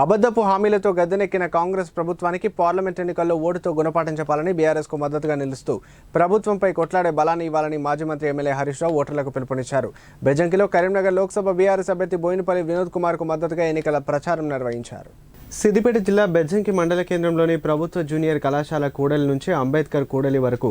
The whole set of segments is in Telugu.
అబద్ధపు హామీలతో గద్దెనెక్కిన కాంగ్రెస్ ప్రభుత్వానికి పార్లమెంట్ ఎన్నికల్లో ఓటుతో గుణపాఠం చెప్పాలని బీఆర్ఎస్కు మద్దతుగా నిలుస్తూ ప్రభుత్వంపై కొట్లాడే బలాన్ని ఇవ్వాలని మాజీ మంత్రి ఎమ్మెల్యే హరీష్ రావు ఓటర్లకు పిలుపునిచ్చారు. బెజంకిలో కరీంనగర్ లోక్సభ బీఆర్ఎస్ అభ్యర్థి బోయినపల్లి వినోద్ కుమార్కు మద్దతుగా ఎన్నికల ప్రచారం నిర్వహించారు. సిద్దిపేట జిల్లా బెజ్జంకి మండల కేంద్రంలోని ప్రభుత్వ జూనియర్ కళాశాల కూడలి నుంచి అంబేద్కర్ కూడలి వరకు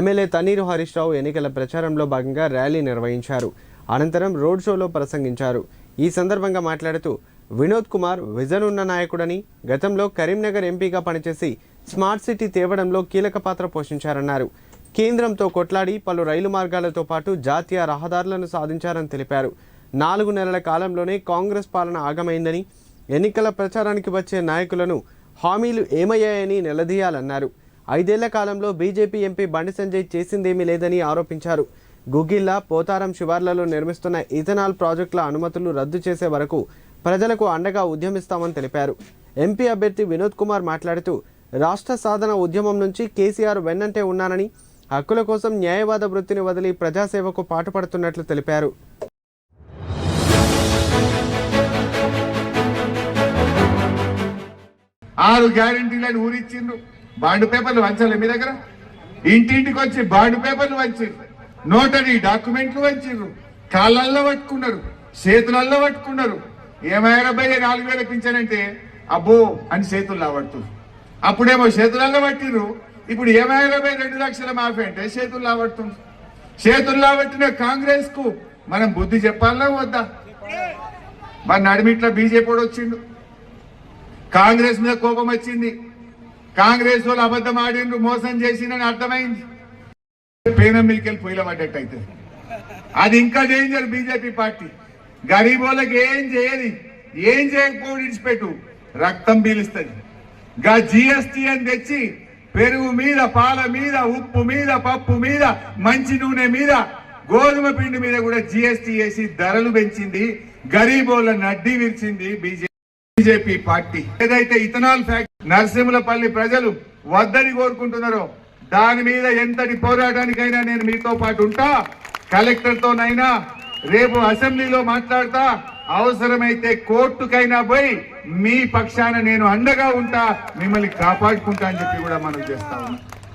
ఎమ్మెల్యే తన్నీరు హరీష్ రావు ఎన్నికల ప్రచారంలో భాగంగా ర్యాలీ నిర్వహించారు. అనంతరం రోడ్ షోలో ప్రసంగించారు. ఈ సందర్భంగా మాట్లాడుతూ వినోద్ కుమార్ విజన్ ఉన్న నాయకుడని గతంలో కరీంనగర్ ఎంపీగా పనిచేసి స్మార్ట్ సిటీ తేవడంలో కీలక పాత్ర పోషించారన్నారు. కేంద్రంతో కొట్లాడి పలు రైలు మార్గాలతో పాటు జాతీయ రహదారులను సాధించారని తెలిపారు. నాలుగు నెలల కాలంలోనే కాంగ్రెస్ పాలన ఆగమైందని ఎన్నికల ప్రచారానికి వచ్చే నాయకులను హామీలు ఏమయ్యాయని నిలదీయాలన్నారు. ఐదేళ్ళ కాలంలో బీజేపీ ఎంపీ బండి సంజయ్ చేసిందేమీ లేదని ఆరోపించారు. గుగిల్లా పోతారం శివార్లలో నిర్మిస్తున్న ఇథనాల్ ప్రాజెక్టుల అనుమతులు రద్దు చేసే వరకు ప్రజలకు అండగా ఉద్యమిస్తామని తెలిపారు. ఎంపీ అభ్యర్థి వినోద్ కుమార్ మాట్లాడుతూ రాష్ట్ర సాధన ఉద్యమం నుంచి కేసీఆర్ వెన్నంటే ఉన్నానని హక్కుల కోసం న్యాయవాద వృత్తిని వదిలి ప్రజాసేవకు పాటుపడుతున్నట్లు తెలిపారు. ఆరు గ్యారంటీలను ఊరిచ్చిండ్రు. బాండ్ పేపర్లు వంచాలి మీ దగ్గర? ఇంటింటికి వచ్చి బాండ్ పేపర్లు వంచిండ్రు. నోటరీ డాక్యుమెంట్లు వంచిండ్రు. కాళ్ళల్లో పట్టుకున్నారు. చేతులల్లో పట్టుకున్నారు. ఏమైనా భయ్య నాలుగు వేల పింఛనంటే అబ్బో అని చేతులు పడుతుంది అప్పుడేమో చేతులల్లో పట్టిరు ఇప్పుడు ఏమైనా భయ రెండు లక్షల మాఫీ అంటే చేతులు పడుతుంది చేతులు పట్టిన కాంగ్రెస్కు మనం బుద్ధి చెప్పాలా వద్దా? మరి నడిమిట్ల బీజేపీ వచ్చిండు. కాంగ్రెస్ మీద కోపం వచ్చింది. కాంగ్రెస్ వాళ్ళు అబద్ధం ఆడిండ్రు మోసం చేసిందని అర్థమైంది. పేనం మీదకెళ్ళి పొయ్యిల పడ్డట్టు అవుతుంది. అది ఇంకా డేంజర్ బీజేపీ పార్టీ. గరీబ్ వాళ్ళకి ఏం చేయది ఏం చేయకపోయి పెట్టు రక్తం పీలుస్తుంది. గా జిఎస్టీ అని తెచ్చి పెరుగు మీద పాల మీద ఉప్పు మీద పప్పు మీద మంచి నూనె మీద గోధుమ పిండి మీద కూడా జిఎస్టీ వేసి ధరలు పెంచింది. గరీబోళ్ళ నడ్డి విరిచింది బీజేపీ బీజేపీ పార్టీ. ఏదైతే ఇథనాల్ ఫ్యాక్టరీ నరసింహులపల్లి ప్రజలు వద్దని కోరుకుంటున్నారో దాని మీద ఎంతటి పోరాటానికైనా నేను మీతో పాటు ఉంటా. కలెక్టర్తోనైనా రేపు అసెంబ్లీలో మాట్లాడతా. అవసరమైతే కోర్టుకైనా పోయి మీ పక్షాన నేను అండగా ఉంటా మిమ్మల్ని కాపాడుకుంటా అని చెప్పి కూడా మనం చేస్తా ఉన్నాం.